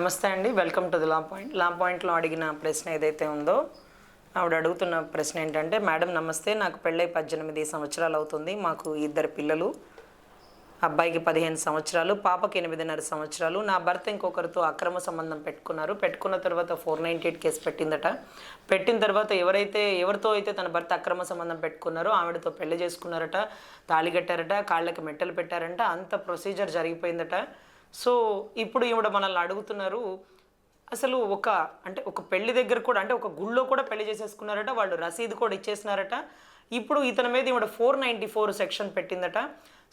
నమస్తే అండి welcome to the law point. Law పాయింట్లో అడిగిన ప్రశ్న ఏదైతే ఉందో ఆవిడ అడుగుతున్న ప్రశ్న ఏంటంటే మేడం నమస్తే నాకు పెళ్ళై పద్దెనిమిది సంవత్సరాలు అవుతుంది. మాకు ఇద్దరు పిల్లలు. అబ్బాయికి పదిహేను సంవత్సరాలు పాపకి ఎనిమిదిన్నర సంవత్సరాలు. నా భర్త ఇంకొకరితో అక్రమ సంబంధం పెట్టుకున్నారు. పెట్టుకున్న తర్వాత ఫోర్ నైంటీ ఎయిట్ కేసు పెట్టిందట. పెట్టిన తర్వాత ఎవరైతే ఎవరితో అయితే తన భర్త అక్రమ సంబంధం పెట్టుకున్నారో ఆవిడతో పెళ్ళి చేసుకున్నారట. తాళి కట్టారట కాళ్ళకి మెట్టలు పెట్టారంట. అంత ప్రొసీజర్ జరిగిపోయిందట. సో ఇప్పుడు ఈవిడ మనల్ని అడుగుతున్నారు అసలు ఒక అంటే ఒక పెళ్ళి దగ్గర కూడా అంటే ఒక గుళ్ళో కూడా పెళ్ళి చేసేసుకున్నారట వాళ్ళు రసీదు కూడా ఇచ్చేసినారట. ఇప్పుడు ఇతని మీద ఈవిడ ఫోర్ నైంటీ ఫోర్ సెక్షన్ పెట్టిందట.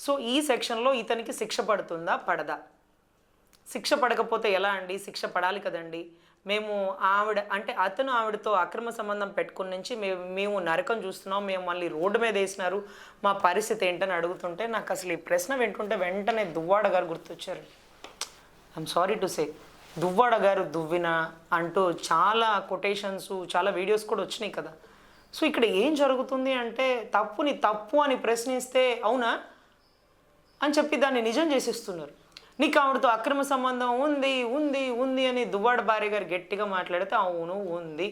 సో ఈ సెక్షన్లో ఇతనికి శిక్ష పడుతుందా? పడదా. శిక్ష పడకపోతే ఎలా అండి? శిక్ష పడాలి కదండి. మేము ఆవిడ అంటే అతను ఆవిడతో అక్రమ సంబంధం పెట్టుకుని నుంచి మేము మేము నరకం చూస్తున్నాం మేము మళ్ళీ రోడ్డు మీద వేసినారు. మా పరిస్థితి ఏంటని అడుగుతుంటే నాకు అసలు ఈ ప్రశ్న వింటుంటే వెంటనే దువ్వాడ గారు గుర్తొచ్చారు. I'm sorry to say Duvvada గారు దువ్విన అంటూ చాలా కొటేషన్స్ చాలా వీడియోస్ కూడా వచ్చినాయి కదా. సో ఇక్కడ ఏం జరుగుతుంది అంటే తప్పుని తప్పు అని ప్రశ్నిస్తే అవునా? అని చెప్పి దాన్ని నిజం చేసేస్తున్నారు. నీకు ఆవిడతో అక్రమ సంబంధం ఉంది ఉంది ఉంది అని దువ్వాడ భార్య గారు గట్టిగా మాట్లాడితే అవును ఉంది.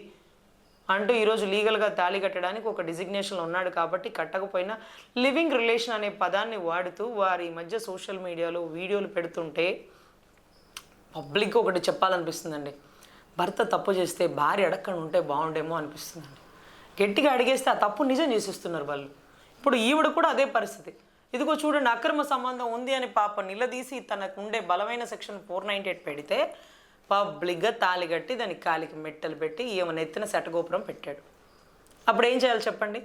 అంటూ ఈరోజు లీగల్గా తాళి కట్టడానికి ఒక డిజిగ్నేషన్లో ఉన్నాడు కాబట్టి కట్టకపోయినా లివింగ్ రిలేషన్ అనే పదాన్ని వాడుతూ వారి మధ్య సోషల్ మీడియాలో వీడియోలు పెడుతుంటే పబ్లిక్ ఒకటి చెప్పాలనిపిస్తుందండి. భర్త తప్పు చేస్తే భార్య అడగకుండా ఉంటే బాగుండేమో అనిపిస్తుందండి. గట్టిగా అడిగేస్తే ఆ తప్పు నిజం చేసేస్తున్నారు వాళ్ళు. ఇప్పుడు ఈవిడ కూడా అదే పరిస్థితి. ఇదిగో చూడండి అక్రమ సంబంధం ఉంది అని పాప నిలదీసి తనకు ఉండే బలమైన సెక్షన్ ఫోర్ నైంటీ ఎయిట్ పెడితే పబ్లిక్గా తాళి కట్టి దానికి కాలికి మెట్టలు పెట్టి ఈమె నెత్తిన శటగోపురం పెట్టాడు. అప్పుడు ఏం చేయాలి చెప్పండి?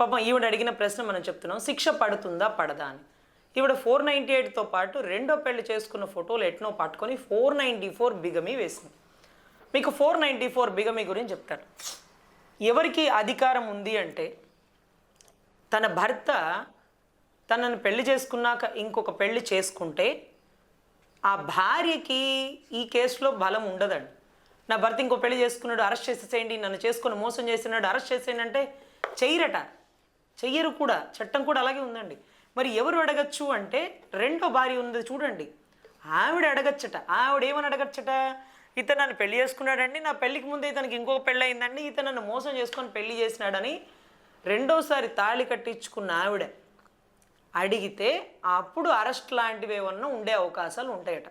పాపం ఈవిడ అడిగిన ప్రశ్న మనం చెప్తున్నాం. శిక్ష పడుతుందా పడదా అని. ఈవిడ ఫోర్ నైంటీ ఎయిట్తో పాటు రెండో పెళ్ళి చేసుకున్న ఫోటోలు ఎట్నో పట్టుకొని ఫోర్ నైంటీ ఫోర్ బిగమి వేసింది. మీకు ఫోర్ నైంటీ ఫోర్ బిగమి గురించి చెప్తాను. ఎవరికి అధికారం ఉంది అంటే తన భర్త తనను పెళ్ళి చేసుకున్నాక ఇంకొక పెళ్ళి చేసుకుంటే ఆ భార్యకి ఈ కేసులో బలం ఉండదండి. నా భర్త ఇంకో పెళ్ళి చేసుకున్నాడు అరెస్ట్ చేసేసేయండి నన్ను చేసుకుని మోసం చేసినాడు అరెస్ట్ చేసేయండి అంటే చెయ్యరట. చెయ్యరు కూడా చట్టం కూడా అలాగే ఉందండి. మరి ఎవరు అడగచ్చు అంటే రెండో భార్య ఉంది చూడండి. ఆవిడ అడగచ్చట. ఆవిడ ఏమని అడగచ్చట? ఇతను నన్ను పెళ్ళి చేసుకున్నాడండి నా పెళ్ళికి ముందే ఇతనికి ఇంకొక పెళ్ళి అయిందండి ఇతను నన్ను మోసం చేసుకొని పెళ్ళి చేసినాడని రెండోసారి తాళి కట్టించుకున్న ఆవిడ అడిగితే అప్పుడు అరెస్ట్ లాంటివి ఏమన్నా ఉండే అవకాశాలు ఉంటాయట.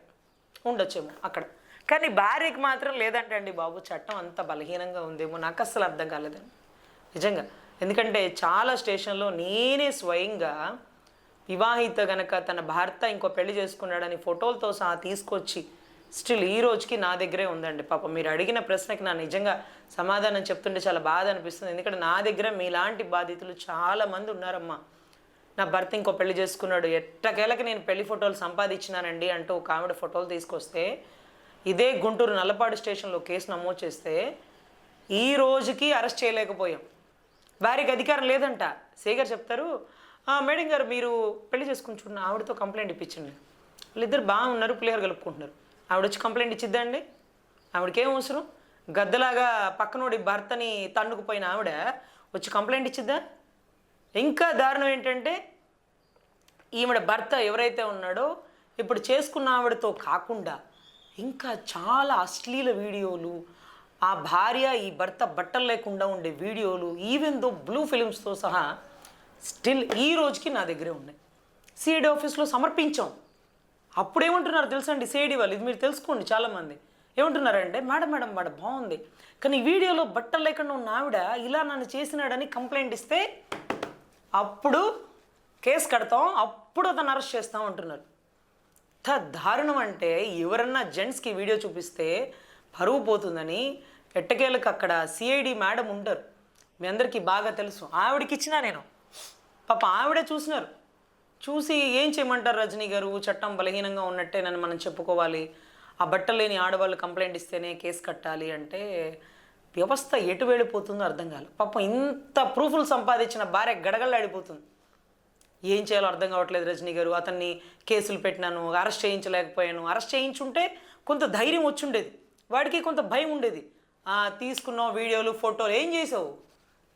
ఉండొచ్చేమో అక్కడ. కానీ భార్యకి మాత్రం లేదంటే అండి బాబు చట్టం అంత బలహీనంగా ఉందేమో నాకు అస్సలు అర్థం కాలేదండి. నిజంగా. ఎందుకంటే చాలా స్టేషన్లో నేనే స్వయంగా వివాహిత గనక తన భర్త ఇంకో పెళ్ళి చేసుకున్నాడని ఫోటోలతో సహా తీసుకొచ్చి స్టిల్ ఈ రోజుకి నా దగ్గరే ఉందండి. పాపం మీరు అడిగిన ప్రశ్నకి నా నిజంగా సమాధానం చెప్తుంటే చాలా బాధ అనిపిస్తుంది. ఎందుకంటే నా దగ్గర మీలాంటి బాధితులు చాలా మంది ఉన్నారమ్మా. నా భర్త ఇంకో పెళ్ళి చేసుకున్నాడు. ఎట్టకేలకి నేను పెళ్ళి ఫోటోలు సంపాదించినానండి అంటూ ఒక ఆవిడ ఫోటోలు తీసుకొస్తే ఇదే గుంటూరు నల్లపాడు స్టేషన్లో కేసు నమోదు చేస్తే ఈ రోజుకి అరెస్ట్ చేయలేకపోయాం. వారికి అధికారం లేదంట. సేగర్ చెప్తారు మేడం గారు మీరు పెళ్ళి చేసుకుని ఆవిడతో కంప్లైంట్ ఇప్పించండి. వాళ్ళిద్దరు బాగున్నారు పులిహోర కలుపుకుంటున్నారు. ఆవిడ వచ్చి కంప్లైంట్ ఇచ్చిద్దండి. ఆవిడకేం అవసరం? గద్దలాగా పక్కనోడి భర్తని తన్నుకుపోయిన ఆవిడ వచ్చి కంప్లైంట్ ఇచ్చిద్దా? ఇంకా దారుణం ఏంటంటే ఈవిడ భర్త ఎవరైతే ఉన్నాడో ఇప్పుడు చేసుకున్న ఆవిడతో కాకుండా ఇంకా చాలా అశ్లీల వీడియోలు ఆ భార్య ఈ భర్త బట్టలు లేకుండా ఉండే వీడియోలు ఈవెన్ దో బ్లూ ఫిలిమ్స్తో సహా స్టిల్ ఈ రోజుకి నా దగ్గరే ఉన్నాయి. సిఐడి ఆఫీస్లో సమర్పించాం. అప్పుడు ఏమంటున్నారు తెలుసండి సిఐడి వాళ్ళు ఇది మీరు తెలుసుకోండి చాలామంది. ఏమంటున్నారంటే మేడం మేడం మేడం బాగుంది. కానీ వీడియోలో బట్టలు లేకుండా ఉన్న ఆవిడ ఇలా నన్ను చేసినాడని కంప్లైంట్ ఇస్తే అప్పుడు కేసు కడతాం అప్పుడు అతను అరెస్ట్ చేస్తాం అంటున్నారు. ఎంత దారుణం అంటే ఎవరన్నా జెంట్స్కి వీడియో చూపిస్తే పరువు పోతుందని ఎట్టకేలకు అక్కడ సిఐడి మేడం ఉంటారు. మీ అందరికీ బాగా తెలుసు. ఆవిడకి ఇచ్చినా నేను. పాప ఆవిడే చూసినారు. చూసి ఏం చేయమంటారు రజనీ గారు? చట్టం బలహీనంగా ఉన్నట్టే నన్ను మనం చెప్పుకోవాలి. ఆ బట్టలు లేని ఆడవాళ్ళు కంప్లైంట్ ఇస్తేనే కేసు కట్టాలి అంటే వ్యవస్థ ఎటు వెళ్ళిపోతుందో అర్థం కాదు. పాపం ఇంత ప్రూఫ్లు సంపాదించిన భార్య గడగడలాడిపోతుంది. ఏం చేయాలో అర్థం కావట్లేదు రజనీ గారు. అతన్ని కేసులు పెట్టినాను అరెస్ట్ చేయించలేకపోయాను. అరెస్ట్ చేయించుంటే కొంత ధైర్యం వచ్చుండేది. వాడికి కొంత భయం ఉండేది. తీసుకున్నావు వీడియోలు ఫోటోలు ఏం చేసావు?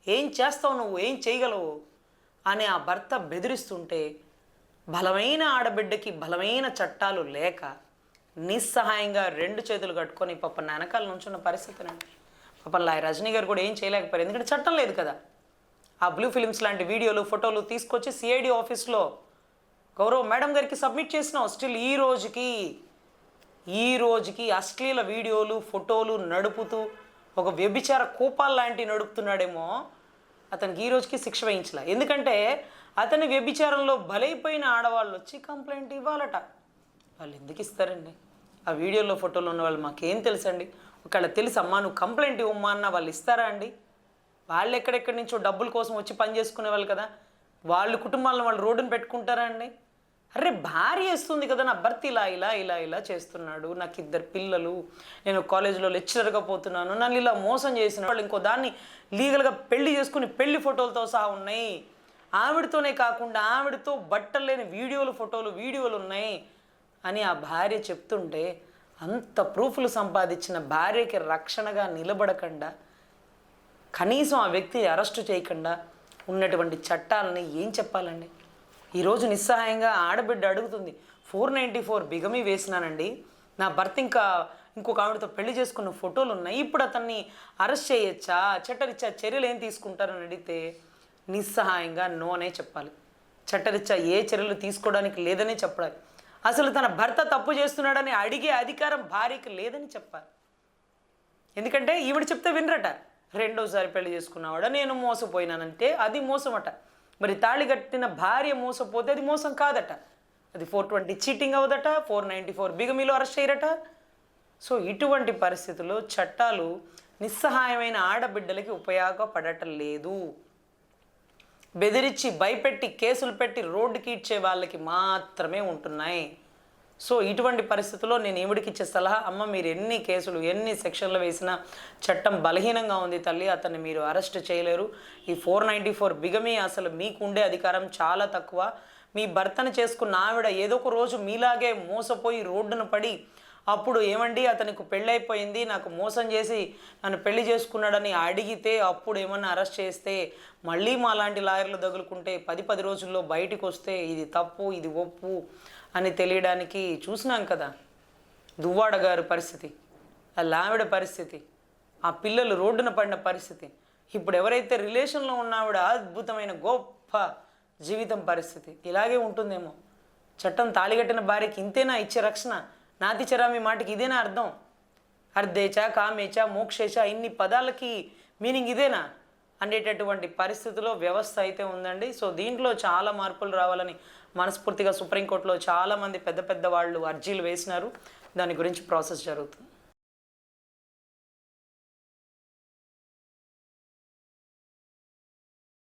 ఏం చేస్తావు నువ్వు? ఏం చేయగలవు? అని ఆ భర్త బెదిరిస్తుంటే బలమైన ఆడబిడ్డకి బలమైన చట్టాలు లేక నిస్సహాయంగా రెండు చేతులు కట్టుకొని పాప వెనకాల నుంచున్న పరిస్థితినండి. పాపం లాయ రజనీ గారు కూడా ఏం చేయలేకపోయారు. ఎందుకంటే చట్టం లేదు కదా. ఆ బ్లూ ఫిలిమ్స్ లాంటి వీడియోలు ఫోటోలు తీసుకొచ్చి సిఐడి ఆఫీస్లో గౌరవ్ మేడం గారికి సబ్మిట్ చేసినాం. స్టిల్ ఈ రోజుకి ఈ రోజుకి అశ్లీల వీడియోలు ఫోటోలు నడుపుతూ ఒక వ్యభిచార కూపాలు లాంటివి నడుపుతున్నాడేమో అతనికి ఈ రోజుకి శిక్ష వేయించలే. ఎందుకంటే అతని వ్యభిచారంలో బలైపోయిన ఆడవాళ్ళు వచ్చి కంప్లైంట్ ఇవ్వాలట. వాళ్ళు ఎందుకు ఇస్తారండి? ఆ వీడియోలో ఫోటోలు ఉన్న వాళ్ళు మాకేం తెలుసండి? ఒకవేళ తెలుసు అమ్మా నువ్వు కంప్లైంట్ ఇవ్వమ్మా అన్న వాళ్ళు ఇస్తారా అండి? వాళ్ళు ఎక్కడెక్కడి నుంచో డబ్బుల కోసం వచ్చి పని చేసుకునే వాళ్ళు కదా. వాళ్ళ కుటుంబాలను వాళ్ళు రోడ్డును పెట్టుకుంటారా అండి? అరే భార్య ఇస్తుంది కదా నా భర్త ఇలా ఇలా ఇలా ఇలా చేస్తున్నాడు. నాకు ఇద్దరు పిల్లలు. నేను కాలేజీలో లెక్చరర్గా పోతున్నాను. నన్ను ఇలా మోసం చేసిన వాళ్ళు ఇంకో దాన్ని లీగల్గా పెళ్ళి చేసుకుని పెళ్ళి ఫోటోలతో సహా ఉన్నాయి. ఆవిడతోనే కాకుండా ఆవిడతో బట్టలు లేని వీడియోలు ఫోటోలు వీడియోలు ఉన్నాయి అని ఆ భార్య చెప్తుంటే అంత ప్రూఫ్లు సంపాదించిన భార్యకి రక్షణగా నిలబడకుండా కనీసం ఆ వ్యక్తి అరెస్టు చేయకుండా ఉన్నటువంటి చట్టాలని ఏం చెప్పాలండి? ఈరోజు నిస్సహాయంగా ఆడబిడ్డ అడుగుతుంది ఫోర్ నైంటీ ఫోర్ బిగమి వేసినానండి. నా భర్త ఇంకా ఇంకొక ఆవిడతో పెళ్ళి చేసుకున్న ఫోటోలు ఉన్నాయి. ఇప్పుడు అతన్ని అరెస్ట్ చేయొచ్చా? చట్టరిచ్చా చర్యలు ఏం తీసుకుంటారని అడిగితే నిస్సహాయంగా నో అనే చెప్పాలి. చట్టరిచ్చా ఏ చర్యలు తీసుకోవడానికి లేదనే చెప్పాలి. అసలు తన భర్త తప్పు చేస్తున్నాడని అడిగే అధికారం భార్యకి లేదని చెప్పాలి. ఎందుకంటే ఈవిడ చెప్తే వినరట రెండోసారి పెళ్ళి చేసుకున్నవాడ నేను మోసపోయినానంటే అది మోసమట. మరి తాళి కట్టిన భార్య మోసపోతే అది మోసం కాదట. అది ఫోర్ ట్వంటీ చీటింగ్ అవదట ఫోర్ నైంటీ ఫోర్ బిగమీలో అరెస్ట్ అయ్యారట సో ఇటువంటి పరిస్థితుల్లో చట్టాలు నిస్సహాయమైన ఆడబిడ్డలకి ఉపయోగపడటం లేదు. బెదిరించి భయపెట్టి కేసులు పెట్టి రోడ్డుకి ఇచ్చే వాళ్ళకి మాత్రమే ఉంటున్నాయి. సో ఇటువంటి పరిస్థితుల్లో నేను ఈవిడికి ఇచ్చే సలహా అమ్మ మీరు ఎన్ని కేసులు ఎన్ని సెక్షన్లు వేసినా చట్టం బలహీనంగా ఉంది తల్లి అతన్ని మీరు అరెస్ట్ చేయలేరు. ఈ ఫోర్ నైంటీ ఫోర్ బిగమి అసలు మీకు ఉండే అధికారం చాలా తక్కువ. మీ భర్తను చేసుకున్న ఆవిడ ఏదో ఒక రోజు మీలాగే మోసపోయి రోడ్డున పడి అప్పుడు ఏమండి? అతనికి పెళ్ళైపోయింది. నాకు మోసం చేసి నన్ను పెళ్ళి చేసుకున్నాడని అడిగితే అప్పుడు ఏమన్నా అరెస్ట్ చేస్తే మళ్ళీ మా లాంటి లాయర్లు తగులుకుంటే పది పది రోజుల్లో బయటికి వస్తే ఇది తప్పు ఇది ఒప్పు అని తెలియడానికి చూసినాం కదా. దువ్వాడ గారి పరిస్థితి ఆ లావిడ పరిస్థితి ఆ పిల్లలు రోడ్డున పడిన పరిస్థితి. ఇప్పుడు ఎవరైతే రిలేషన్లో ఉన్నావిడ అద్భుతమైన గొప్ప జీవితం పరిస్థితి. ఇలాగే ఉంటుందేమో. చట్టం తాళిగట్టిన భార్యకి ఇంతేనా ఇచ్చే రక్షణ? నాతిచరా మీ మాటకి ఇదేనా అర్థం? అర్ధేచ కామేచ మోక్షేచ ఇన్ని పదాలకి మీనింగ్ ఇదేనా? అనేటటువంటి పరిస్థితిలో వ్యవస్థ అయితే ఉందండి. సో దీంట్లో చాలా మార్పులు రావాలని మనస్ఫూర్తిగా సుప్రీంకోర్టులో చాలామంది పెద్ద పెద్ద వాళ్ళు అర్జీలు వేసినారు. దాని గురించి ప్రాసెస్ జరుగుతుంది.